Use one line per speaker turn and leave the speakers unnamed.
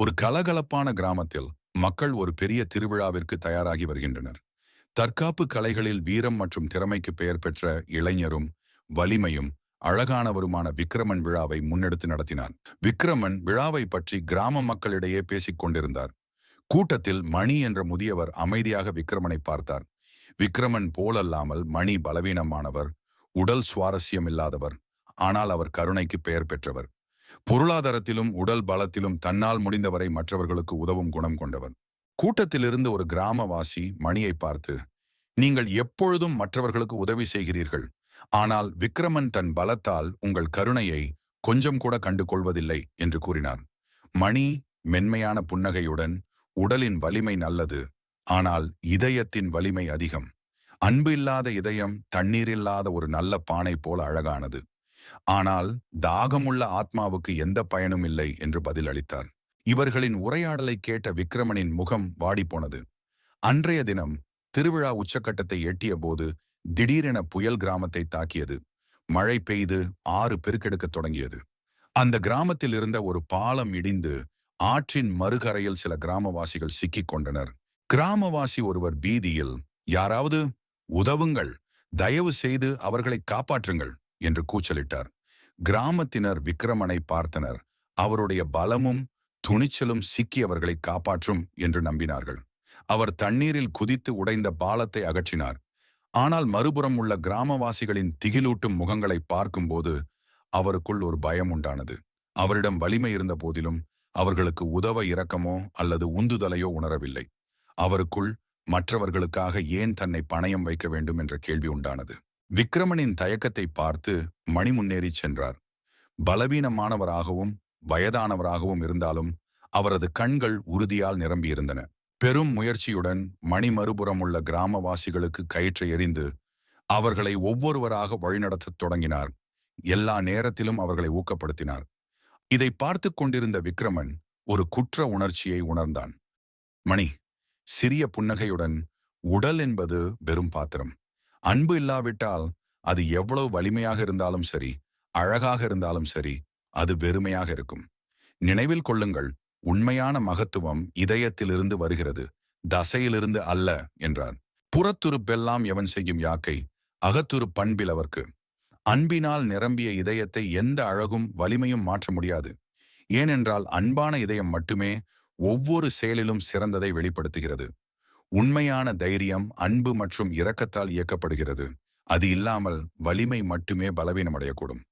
ஒரு கலகலப்பான கிராமத்தில் மக்கள் ஒரு பெரிய திருவிழாவிற்கு தயாராகி வருகின்றனர். தற்காப்பு கலைகளில் வீரம் மற்றும் திறமைக்கு பெயர் பெற்ற இளைஞரும் வலிமையும் அழகானவருமான விக்ரமன் விழாவை முன்னெடுத்து நடத்தினார். விக்ரமன் விழாவை பற்றி கிராம மக்களிடையே பேசிக் கொண்டிருந்தார். கூட்டத்தில் மணி என்ற முதியவர் அமைதியாக விக்ரமனை பார்த்தார். விக்ரமன் போலல்லாமல் மணி பலவீனமானவர் உடல் சுவாரஸ்யம் இல்லாதவர் ஆனால் அவர் கருணைக்கு பெயர் பெற்றவர். பொருளாதாரத்திலும் உடல் பலத்திலும் தன்னால் முடிந்தவரை மற்றவர்களுக்கு உதவும் குணம் கொண்டவர் கூட்டத்திலிருந்து ஒரு கிராமவாசி மணியை பார்த்து நீங்கள் எப்பொழுதும் மற்றவர்களுக்கு உதவி செய்கிறீர்கள். ஆனால் விக்ரமன் தன் பலத்தால் உங்கள் கருணையை கொஞ்சம் கூட கண்டு கொள்வதில்லை என்று கூறினார். மணி மென்மையான புன்னகையுடன் உடலின் வலிமை நல்லது ஆனால் இதயத்தின் வலிமை அதிகம். அன்பு இல்லாத இதயம் தண்ணீர் இல்லாத ஒரு நல்ல பானை போல அழகானது. ஆனால் தாகமுள்ள ஆத்மாவுக்கு எந்த பயனும் இல்லை என்று பதில் அளித்தார் இவர்களின் உரையாடலை கேட்ட விக்ரமனின் முகம் வாடிப்போனது. அன்றைய தினம் திருவிழா உச்சக்கட்டத்தை எட்டிய போது திடீரென புயல் கிராமத்தை தாக்கியது. மழை பெய்து ஆறு பெருக்கெடுக்கத் தொடங்கியது. அந்த கிராமத்தில் இருந்த ஒரு பாலம் இடிந்து ஆற்றின் மறுகரையில் சில கிராமவாசிகள் சிக்கிக் கொண்டனர். கிராமவாசி ஒருவர் பீதியில் யாராவது உதவுங்கள். தயவு செய்து அவர்களை காப்பாற்றுங்கள். என்று கூச்சலிட்டார். கிராமத்தினர் விக்ரமனை பார்த்தனர். அவருடைய பலமும் துணிச்சலும் சிக்கியவர்களை காப்பாற்றும் என்று நம்பினார்கள். அவர் தண்ணீரில் குதித்து உடைந்த பாலத்தை அகற்றினார். ஆனால் மறுபுறம் உள்ள கிராமவாசிகளின் திகிலூட்டும் முகங்களை பார்க்கும்போது அவருக்குள் ஒரு பயம் உண்டானது. அவரிடம் வலிமை இருந்த போதிலும் அவர்களுக்கு உதவ இரக்கமோ அல்லது உந்துதலையோ உணரவில்லை. அவருக்குள் மற்றவர்களுக்காக ஏன் தன்னை பணயம் வைக்க வேண்டும் என்ற கேள்வி உண்டானது. விக்ரமனின் தயக்கத்தை பார்த்து மணி முன்னேறி சென்றார். பலவீனமானவராகவும் வயதானவராகவும் இருந்தாலும் அவரது கண்கள் உறுதியால் நிரம்பியிருந்தன. பெரும் முயற்சியுடன் மணி மறுபுறம் உள்ள கிராமவாசிகளுக்கு கயிற்றை எறிந்து அவர்களை ஒவ்வொருவராக வழிநடத்தத் தொடங்கினார். எல்லா நேரத்திலும் அவர்களை ஊக்கப்படுத்தினார். இதை பார்த்து கொண்டிருந்த விக்ரமன் ஒரு குற்ற உணர்ச்சியை உணர்ந்தான். மணி சிறிய புன்னகையுடன் உடல் என்பது வெறும் பாத்திரம். அன்பு இல்லாவிட்டால் அது எவ்வளவு வலிமையாக இருந்தாலும் சரி அழகாக இருந்தாலும் சரி அது வெறுமையாக இருக்கும். நினைவில் கொள்ளுங்கள் உண்மையான மகத்துவம் இதயத்திலிருந்து வருகிறது தசையிலிருந்து அல்ல என்றார். புறத்துருப்பெல்லாம் எவன் செய்யும் யாக்கை? அகத்துரு பண்பில் அவர்க்கு. அன்பினால் நிரம்பிய இதயத்தை எந்த அழகும் வலிமையும் மாற்ற முடியாது. ஏனென்றால் அன்பான இதயம் மட்டுமே ஒவ்வொரு செயலிலும் சிறந்ததை வெளிப்படுத்துகிறது. உண்மையான தைரியம் அன்பு மற்றும் இரக்கத்தால் இயக்கப்படுகிறது. அது இல்லாமல் வலிமை மட்டுமே பலவீனமடையக்கூடும்.